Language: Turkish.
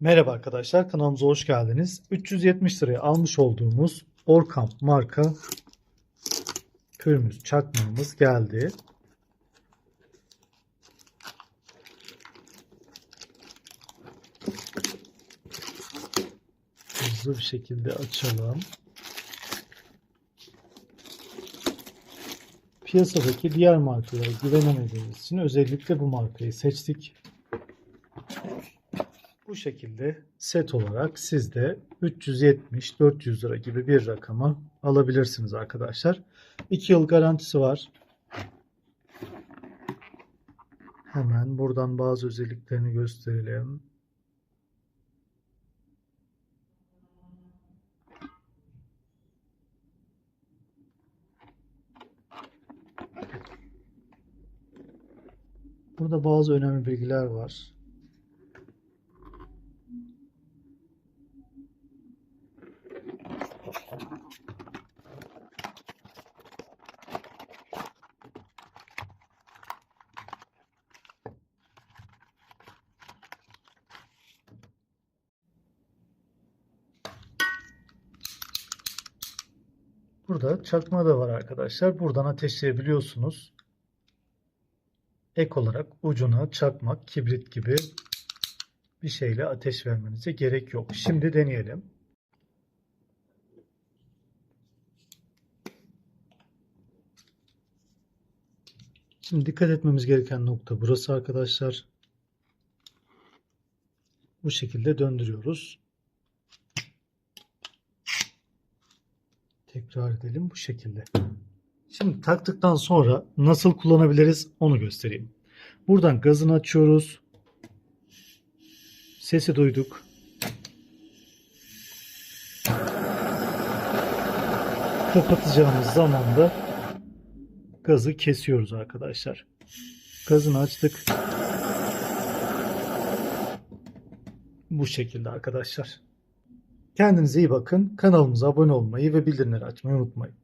Merhaba arkadaşlar kanalımıza hoş geldiniz. 370 liraya almış olduğumuz Orkamp marka pürmüz çakmağımız geldi. Hızlı bir şekilde açalım. Piyasadaki diğer markalara güvenemediğimiz için özellikle bu markayı seçtik. Bu şekilde set olarak siz de 370-400 lira gibi bir rakamı alabilirsiniz arkadaşlar. 2 yıl garantisi var. Hemen buradan bazı özelliklerini gösterelim. Burada bazı önemli bilgiler var. Burada çakma da var arkadaşlar. Buradan ateşleyebiliyorsunuz. Ek olarak ucuna çakmak, kibrit gibi bir şeyle ateş vermenize gerek yok. Şimdi deneyelim. Şimdi dikkat etmemiz gereken nokta burası arkadaşlar. Bu şekilde döndürüyoruz. Tekrar edelim bu şekilde. Şimdi taktıktan sonra nasıl kullanabiliriz onu göstereyim. Buradan gazını açıyoruz. Sesi duyduk. Kapatacağımız zaman da gazı kesiyoruz arkadaşlar. Gazını açtık. Bu şekilde arkadaşlar. Kendinize iyi bakın. Kanalımıza abone olmayı ve bildirimleri açmayı unutmayın.